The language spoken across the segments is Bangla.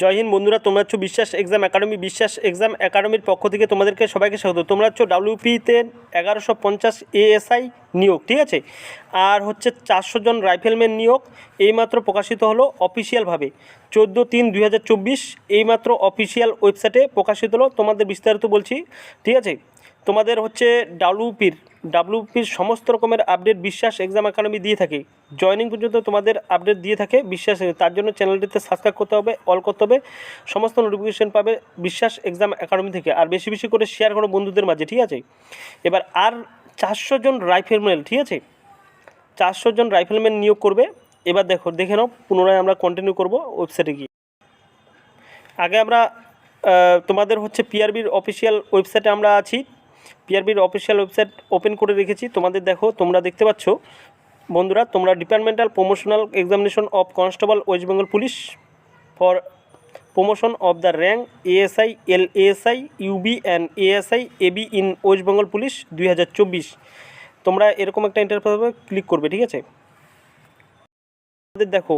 জয় হিন্দ বন্ধুরা তোমরা হচ্ছে বিশ্বাস এক্সাম একাডেমি বিশ্বাস এক্সাম একাডেমির পক্ষ থেকে তোমাদেরকে সবাইকে স্বাগত তোমরা হচ্ছে ডাব্লিউপিতে এগারোশো পঞ্চাশ এএসআই নিয়োগ ঠিক আছে আর হচ্ছে চারশো জন রাইফেলম্যান নিয়োগ এইমাত্র প্রকাশিত হলো অফিসিয়ালভাবে চোদ্দো তিন দুই হাজার চব্বিশ এইমাত্র অফিসিয়াল ওয়েবসাইটে প্রকাশিত হলো তোমাদের বিস্তারিত বলছি ঠিক আছে তোমাদের হচ্ছে ডাব্লুপির ডাব্লুপির সমস্ত রকমের আপডেট বিশ্বাস এক্সাম একাডেমি দিয়ে থাকে জয়নিং পর্যন্ত তোমাদের আপডেট দিয়ে থাকে বিশ্বাস তার জন্য চ্যানেলটিতে সাবস্ক্রাইব করতে হবে অল করতে হবে সমস্ত নোটিফিকেশন পাবে বিশ্বাস এক্সাম একাডেমি থেকে আর বেশি বেশি করে শেয়ার করো বন্ধুদের মাঝে ঠিক আছে এবার আর চারশো জন রাইফেলম্যান ঠিক আছে চারশো জন রাইফেলম্যান নিয়োগ করবে এবার দেখো দেখে নাও পুনরায় আমরা কন্টিনিউ করব ওয়েবসাইটে গিয়ে আগে আমরা তোমাদের হচ্ছে পিআরবির অফিসিয়াল ওয়েবসাইটে আমরা আছি পিআরবির অফিসিয়াল ওয়েবসাইট ওপেন করে রেখেছি তোমাদের দেখো তোমরা দেখতে পাচ্ছ বন্ধুরা তোমরা departmental promotional examination of constable West Bengal police for promotion of the rank ASI L ASI UB and ASI AB in West Bengal police দুই তোমরা এরকম একটা ইন্টারফেস ক্লিক করবে ঠিক আছে তোমাদের দেখো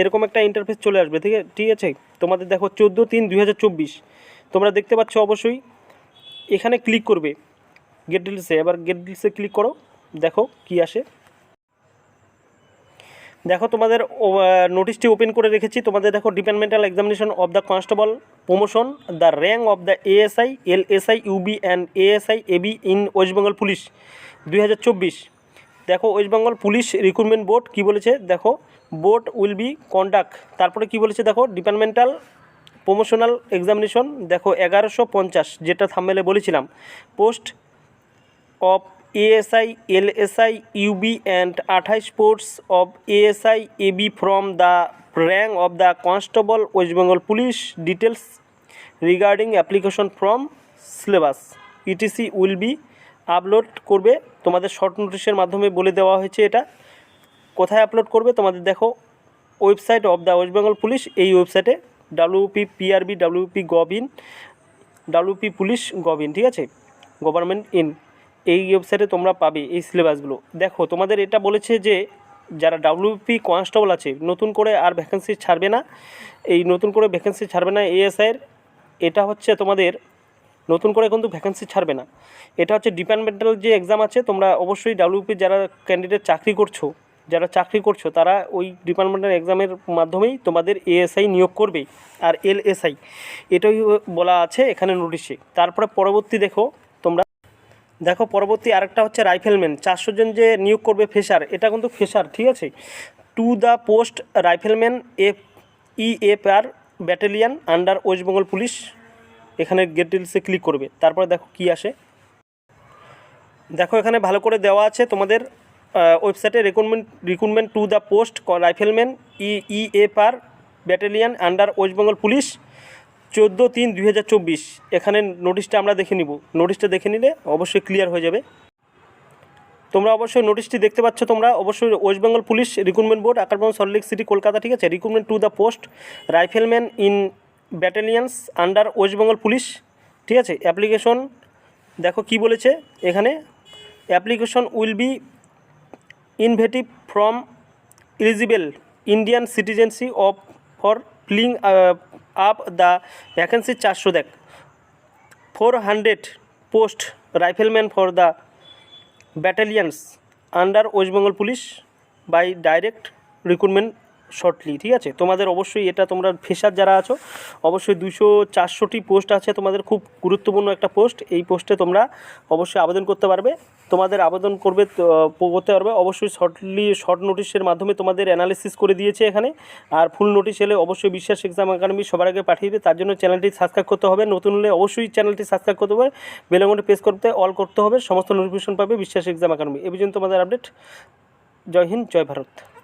এরকম একটা ইন্টারফেস চলে আসবে ঠিক আছে ঠিক আছে তোমাদের দেখো চোদ্দো তিন দুই তোমরা দেখতে পাচ্ছ অবশ্যই এখানে ক্লিক করবে গেট ডিলসে এবার গেট ডিলসে ক্লিক করো দেখো কি আসে দেখো তোমাদের নোটিশটি ওপেন করে রেখেছি তোমাদের দেখো departmental examination of the constable promotion the rank of the ASI L LSI UB and ASI AB in West Bengal police দুই দেখো West Bengal police recruitment board কি বলেছে দেখো বোর্ড উইল বি কন্ডাক্ট তারপরে কি বলেছে দেখো ডিপার্টমেন্টাল প্রমোশনাল এক্সামিনেশন দেখো এগারোশো পঞ্চাশ যেটা থামবেলে বলেছিলাম post of ASI LSI UB and আঠাইশ posts of ASI AB from the rank of the constable West Bengal police details regarding application from syllabus etc will be upload করবে তোমাদের শর্ট নোটিশের মাধ্যমে বলে দেওয়া হয়েছে এটা কোথায় আপলোড করবে তোমাদের দেখো website of the West Bengal police এই ওয়েবসাইটে WP PRB WP gov in WP police gov in ঠিক আছে গভর্নমেন্ট ইন এই ওয়েবসাইটে তোমরা পাবে এই সিলেবাসগুলো দেখো তোমাদের এটা বলেছে যে যারা ডাব্লিউপি কনস্টেবল আছে নতুন করে আর ভ্যাকেন্সি ছাড়বে না এই নতুন করে ভ্যাকেন্সি ছাড়বে না এএসআইয়ের এটা হচ্ছে তোমাদের নতুন করে কিন্তু ভ্যাকেন্সি ছাড়বে না এটা হচ্ছে ডিপার্টমেন্টাল যে এক্সাম আছে তোমরা অবশ্যই ডাব্লিউপি যারা ক্যান্ডিডেট চাকরি করছো যারা চাকরি করছো তারা ওই ডিপার্টমেন্টের এক্সামের মাধ্যমেই তোমাদের এএসআই নিয়োগ করবে আর এলএসআই এটাই বলা আছে এখানে নোটিশে তারপরে পরবর্তী দেখো তোমরা দেখো পরবর্তী আরেকটা হচ্ছে রাইফেলম্যান চারশো জন যে নিয়োগ করবে ফেসার এটা কিন্তু ফেসার ঠিক আছে to the post rifleman F E F R battalion under West Bengal police এখানে গেট ডিলসে ক্লিক করবে তারপরে দেখো কি আসে দেখো এখানে ভালো করে দেওয়া আছে তোমাদের ওয়েবসাইটে recruitment recruitment to the post rifleman E E F R battalion under West Bengal police চোদ্দো তিন দুই হাজার চব্বিশ এখানে নোটিশটা আমরা দেখে নিব নোটিশটা দেখে নিলে অবশ্যই ক্লিয়ার হয়ে যাবে তোমরা অবশ্যই নোটিশটি দেখতে পাচ্ছ তোমরা অবশ্যই West Bengal police recruitment board আকারবন Salt Lake city Kolkata ঠিক আছে recruitment to the post rifleman in battalions under West Bengal police ঠিক আছে অ্যাপ্লিকেশন দেখো কি বলেছে এখানে application will be inventive from eligible Indian citizenship of for filling up the vacancy 400 post riflemen for the battalions under West Bengal Police by direct recruitment shortly ঠিক আছে তোমাদের অবশ্যই এটা তোমরা ফেসার যারা আছো অবশ্যই দুশো চারশোটি পোস্ট আছে তোমাদের খুব গুরুত্বপূর্ণ একটা পোস্ট এই পোস্টে তোমরা অবশ্যই আবেদন করতে পারবে তোমাদের আবেদন করবে করতে পারবে অবশ্যই শর্টলি শর্ট নোটিশের মাধ্যমে তোমাদের অ্যানালিসিস করে দিয়েছে এখানে আর ফুল নোটিশ এলে অবশ্যই বিশ্বাস এক্সাম একাডেমি সবার আগে পাঠিয়ে দেবে তার জন্য চ্যানেলটি সাবস্ক্রাইব করতে হবে নতুন হলে অবশ্যই চ্যানেলটি সাবস্ক্রাইব করতে হবে বেলঙ্গনটি প্রেস করতে অল করতে হবে সমস্ত নোটিফিকেশন পাবে বিশ্বাস এক্সাম একাডেমি এ পর্যন্ত তোমাদের আপডেট জয় হিন্দ জয় ভারত